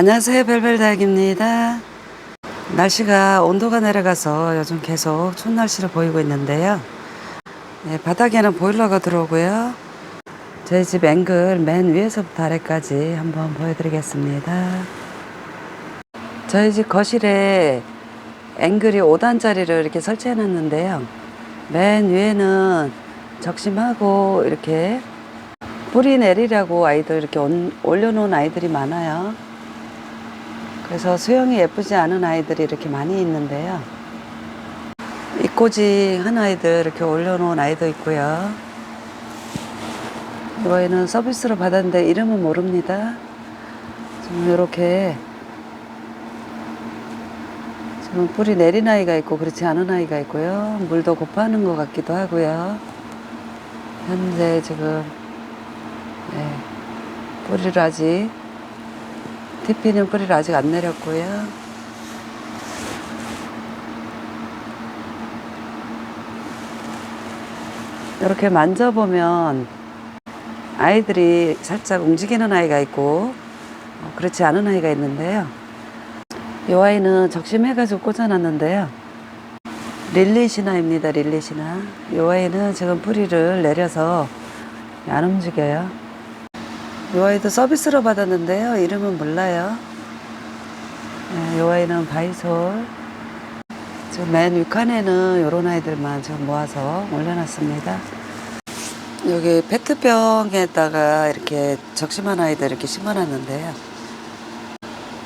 안녕하세요 별별닭입니다. 날씨가 온도가 내려가서 요즘 계속 추운 날씨를 보이고 있는데요. 네, 바닥에는 보일러가 들어오고요. 저희 집 앵글 맨 위에서부터 아래까지 한번 보여드리겠습니다. 저희 집 거실에 앵글이 5단짜리를 이렇게 설치해 놨는데요. 맨 위에는 적심하고 이렇게 뿌리 내리라고 아이들 이렇게 온- 올려놓은 아이들이 많아요. 그래서 수영이 예쁘지 않은 아이들이 이렇게 많이 있는데요. 입꼬지 한 아이들 이렇게 올려놓은 아이도 있고요. 이거에는 서비스로 받았는데 이름은 모릅니다. 지금 이렇게 지금 뿌리 내린 아이가 있고 그렇지 않은 아이가 있고요. 물도 고파하는 것 같기도 하고요. 현재 지금 네, 뿌리를 아직 TP는 뿌리를 아직 안 내렸고요. 이렇게 만져보면 아이들이 살짝 움직이는 아이가 있고 어, 그렇지 않은 아이가 있는데요. 이 아이는 적심해가지고 꽂아놨는데요. 릴리시나입니다. 릴리시나. 이 아이는 지금 뿌리를 내려서 안 움직여요. 이 아이도 서비스로 받았는데요. 이름은 몰라요. 네, 이 아이는 바이솔. 지금 맨 윗칸에는 이런 아이들만 지금 모아서 올려놨습니다. 여기 페트병에다가 이렇게 적심한 아이들 이렇게 심어놨는데요.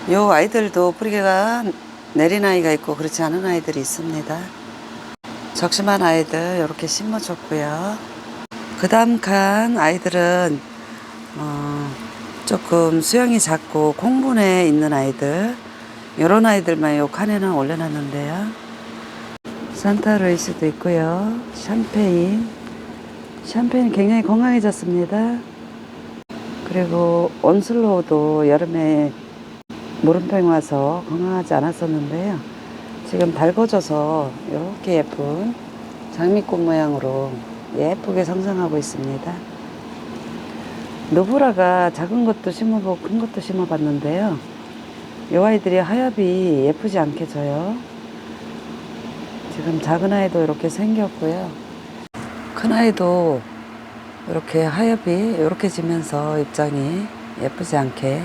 이 아이들도 뿌리가 내린 아이가 있고 그렇지 않은 아이들이 있습니다. 적심한 아이들 이렇게 심어줬고요. 그 다음 칸 아이들은 어, 조금 수영이 작고 콩분에 있는 아이들 이런 아이들만 요 칸에는 올려놨는데요. 산타루이스도 있고요. 샴페인 샴페인 굉장히 건강해졌습니다. 그리고 온슬로우도 여름에 무름병 와서 건강하지 않았었는데요. 지금 달궈져서 이렇게 예쁜 장미꽃 모양으로 예쁘게 성장하고 있습니다. 누브라가 작은 것도 심어보고 큰 것도 심어봤는데요. 이 아이들이 하엽이 예쁘지 않게 져요. 지금 작은 아이도 이렇게 생겼고요. 큰 아이도 이렇게 하엽이 이렇게 지면서 입장이 예쁘지 않게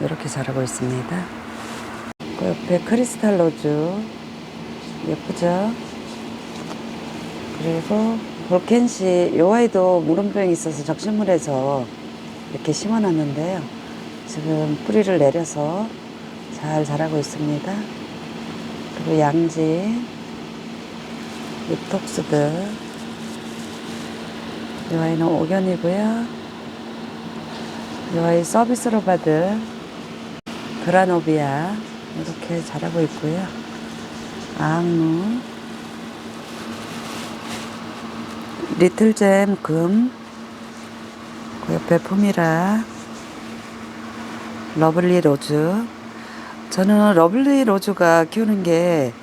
이렇게 자라고 있습니다. 그 옆에 크리스탈 로즈 예쁘죠? 그리고 볼켄시 요 아이도 무름병이 있어서 적신물에서 이렇게 심어놨는데요. 지금 뿌리를 내려서 잘 자라고 있습니다. 그리고 양지, 립톡스들. 이 아이는 옥연이고요. 이 아이 서비스로 받은 그라노비아 이렇게 자라고 있고요. 앙무, 리틀잼 금, 그 옆에 푸미라, 러블리 로즈. 저는 러블리 로즈가 키우는 게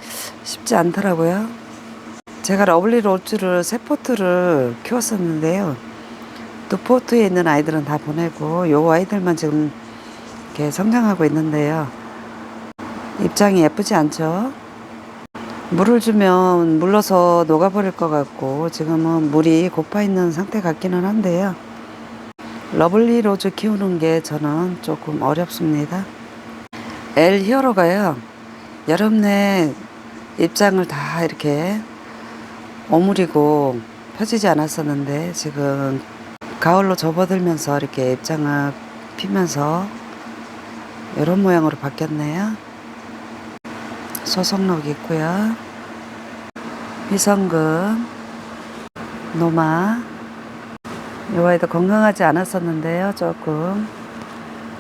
쉽지 않더라고요. 제가 러블리 로즈를 세 포트를 키웠었는데요. 두 포트에 있는 아이들은 다 보내고 요 아이들만 지금 이렇게 성장하고 있는데요. 입장이 예쁘지 않죠? 물을 주면 물러서 녹아버릴 것 같고 지금은 물이 고파 있는 상태 같기는 한데요. 러블리 로즈 키우는 게 저는 조금 어렵습니다. 엘 히어로가요. 여름 내 입장을 다 이렇게 오므리고 펴지지 않았었는데 지금 가을로 접어들면서 이렇게 입장을 피면서 이런 모양으로 바뀌었네요. 소속록 있고요. 위성금, 노마. 이 아이도 건강하지 않았었는데요. 조금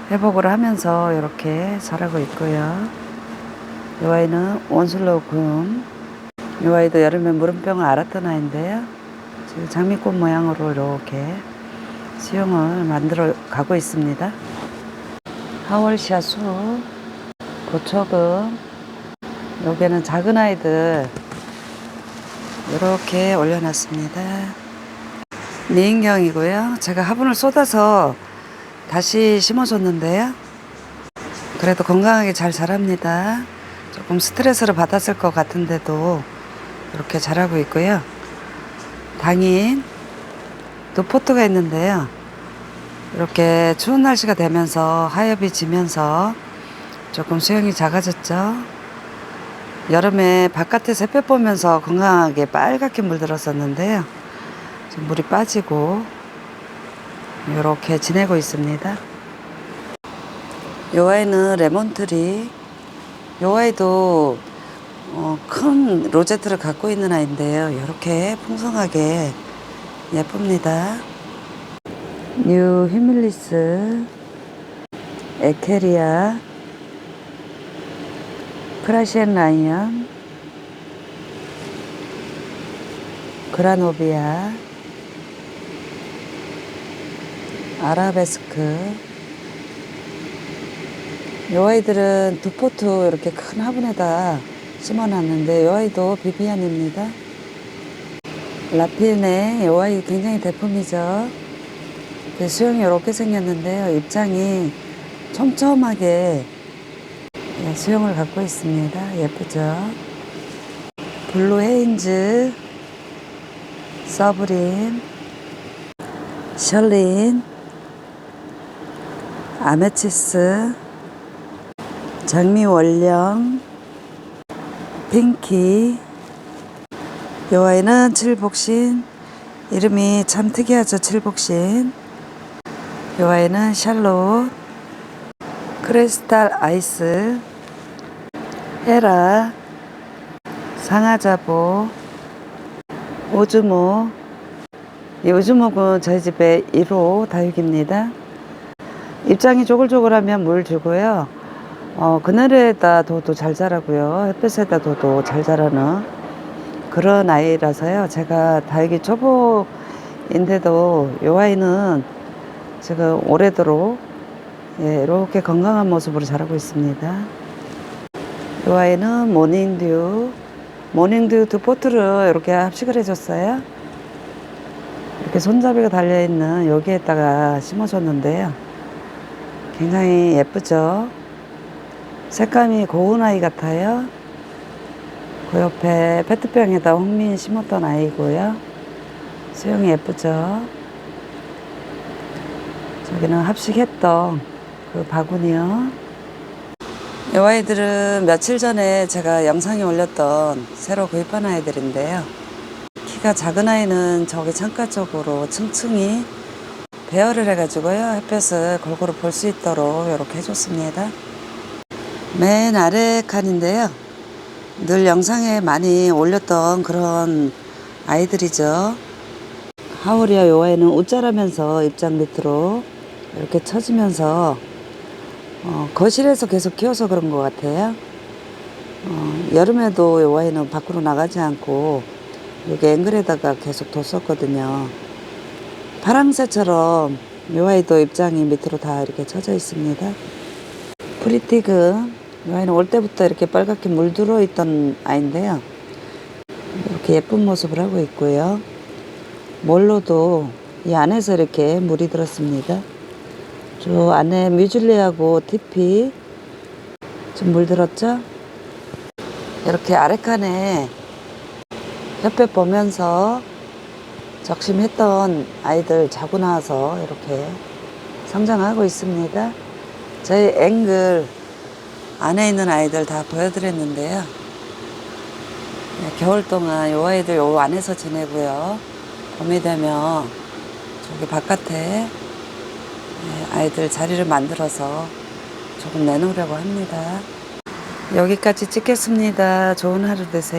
회복을 하면서 이렇게 자라고 있고요. 이 아이는 원슬로우 금. 이 아이도 여름에 무름병을 앓았던 아이인데요. 지금 장미꽃 모양으로 이렇게 수영을 만들어 가고 있습니다. 하월시아 수, 보초금, 여기는 작은 아이들 이렇게 올려놨습니다. 미인경이고요. 제가 화분을 쏟아서 다시 심어줬는데요. 그래도 건강하게 잘 자랍니다. 조금 스트레스를 받았을 것 같은데도 이렇게 자라고 있고요. 당인 노포트가 있는데요. 이렇게 추운 날씨가 되면서 하엽이 지면서 조금 수영이 작아졌죠. 여름에 바깥에서 햇볕 보면서 건강하게 빨갛게 물들었었는데요. 물이 빠지고 이렇게 지내고 있습니다. 요 아이는 레몬트리. 요 아이도 어, 큰 로제트를 갖고 있는 아이인데요. 이렇게 풍성하게 예쁩니다. 뉴 히밀리스, 에케리아, 크라시엔 라이언, 그라노비아, 아라베스크. 요 아이들은 두 포트 이렇게 큰 화분에다 심어놨는데 요 아이도 비비안입니다. 라필네 요 아이 굉장히 대품이죠. 그 수영이 이렇게 생겼는데요. 입장이 촘촘하게 예, 수영을 갖고 있습니다. 예쁘죠? 블루 헤인즈, 서브린, 셜린, 아메치스, 장미 원령, 핑키, 요 아이는 칠복신, 이름이 참 특이하죠, 칠복신. 요 아이는 샬롯, 크리스탈 아이스, 헤라, 상아자보, 오즈모, 이 오즈모는 저희 집에 1호 다육입니다. 입장이 조글조글하면 물 주고요. 어, 그늘에다 둬도 잘 자라고요. 햇볕에다 둬도 잘 자라는 그런 아이라서요. 제가 다육이 초보인데도 이 아이는 지금 올해도록 예, 이렇게 건강한 모습으로 자라고 있습니다. 이 아이는 모닝듀, 모닝듀 두 포트를 이렇게 합식을 해줬어요. 이렇게 손잡이가 달려있는 여기에다가 심어줬는데요. 굉장히 예쁘죠? 색감이 고운 아이 같아요. 그 옆에 페트병에다 홍민 심었던 아이고요. 수영이 예쁘죠? 저기는 합식했던 그 바구니요. 이 아이들은 며칠 전에 제가 영상에 올렸던 새로 구입한 아이들인데요. 키가 작은 아이는 저기 창가 쪽으로 층층이 배열을 해가지고요. 햇볕을 골고루 볼 수 있도록 이렇게 해줬습니다. 맨 아래 칸인데요. 늘 영상에 많이 올렸던 그런 아이들이죠. 하우리아 요 아이는 웃자라면서 입장 밑으로 이렇게 처지면서 어, 거실에서 계속 키워서 그런 것 같아요. 어, 여름에도 요 아이는 밖으로 나가지 않고 여기 앵글에다가 계속 뒀었거든요. 파랑새처럼 요 아이도 입장이 밑으로 다 이렇게 쳐져 있습니다. 프리티그 이 아이는 올 때부터 이렇게 빨갛게 물들어 있던 아이인데요. 이렇게 예쁜 모습을 하고 있고요. 몰로도 이 안에서 이렇게 물이 들었습니다. 저 안에 뮤즐리하고 티피 좀 물들었죠? 이렇게 아래 칸에 햇볕 보면서 적심했던 아이들 자고 나와서 이렇게 성장하고 있습니다. 저희 앵글 안에 있는 아이들 다 보여드렸는데요. 네, 겨울 동안 요 아이들 요 안에서 지내고요. 봄이 되면 저기 바깥에 네, 아이들 자리를 만들어서 조금 내놓으려고 합니다. 여기까지 찍겠습니다. 좋은 하루 되세요.